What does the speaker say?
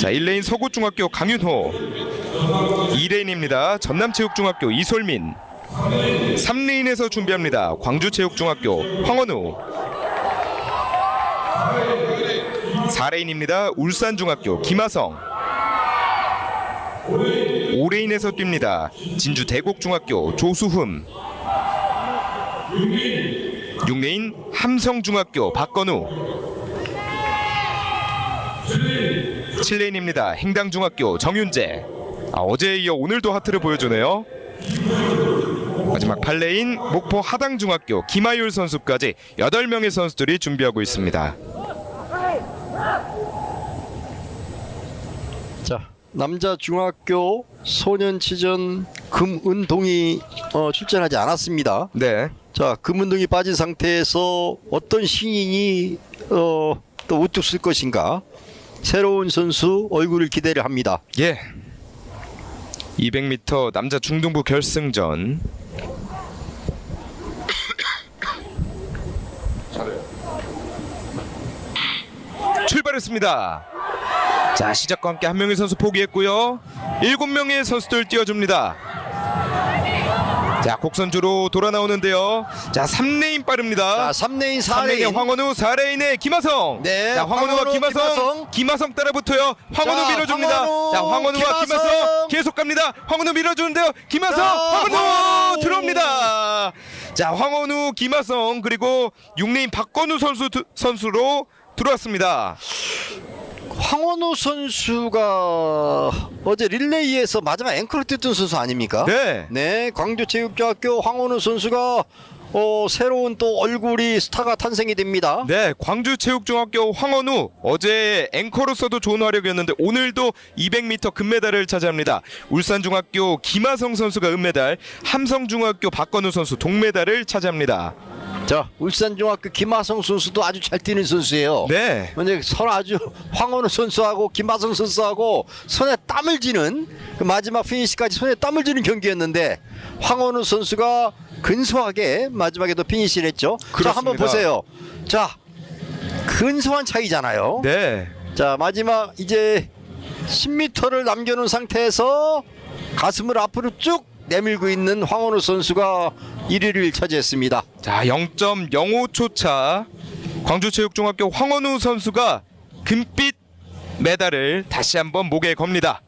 자 1레인 서구중학교 강윤호. 2레인입니다. 전남체육중학교 이솔민. 3레인에서 준비합니다. 광주체육중학교 황원우. 4레인입니다. 울산중학교 김하성. 5레인에서 뜁니다. 진주 대곡중학교 조수흠. 6레인 함성중학교 박건우 7레인입니다. 행당중학교 정윤재. 아, 어제에 이어 오늘도 하트를 보여주네요. 마지막 8레인 목포 하당중학교 김하율 선수까지 8명의 선수들이 준비하고 있습니다. 자 남자 중학교 소년치전 금은동이 어, 출전하지 않았습니다. 네. 자 금은동이 빠진 상태에서 어떤 신인이 어, 또 우뚝 쓸 것인가 새로운 선수 얼굴을 기대를 합니다. 예. 200m 남자 중등부 결승전. 출발했습니다. 자 시작과 함께 한 명의 선수 포기했고요. 일곱 명의 선수들 뛰어줍니다. 자 곡선주로 돌아 나오는데요. 자 3레인 빠릅니다. 자 3레인 3레인의 4레인 황원우, 4레인의 김하성. 네, 자, 황원우와 황원우, 김하성. 김하성. 김하성 따라 붙어요. 황원우 자, 밀어줍니다. 황원우, 자, 황원우와 김하성. 김하성. 계속 갑니다. 황원우 밀어주는데요. 김하성, 자, 황원우, 황원우. 들어옵니다. 자, 황원우, 김하성 그리고 6레인 박건우 선수 두- 선수로 들어왔습니다. 황원우 선수가 어제 릴레이에서 마지막 앵커를 뛰던 선수 아닙니까? 네. 네, 광주체육대학교 황원우 선수가 어, 새로운 또 얼굴이 스타가 탄생이 됩니다. 네, 광주체육중학교 황원우 어제 앵커로서도 좋은 활약이었는데 오늘도 200m 금메달을 차지합니다. 울산중학교 김하성 선수가 은메달, 함성중학교 박건우 선수 동메달을 차지합니다. 자, 울산중학교 김하성 선수도 아주 잘 뛰는 선수예요. 네, 근데 서로 아주 황원우 선수하고 김하성 선수하고 손에 땀을 쥐는 그 마지막 피니시까지 손에 땀을 쥐는 경기였는데 황원우 선수가 근소하게 마지막에도 피니시를 했죠. 자, 한번 그렇습니다. 보세요. 자, 근소한 차이잖아요. 네, 자, 마지막 이제 10m를 남겨놓은 상태에서 가슴을 앞으로 쭉 내밀고 있는 황원우 선수가 1위를 차지했습니다. 자 0.05초 차 광주체육중학교 황원우 선수가 금빛 메달을 다시 한번 목에 겁니다.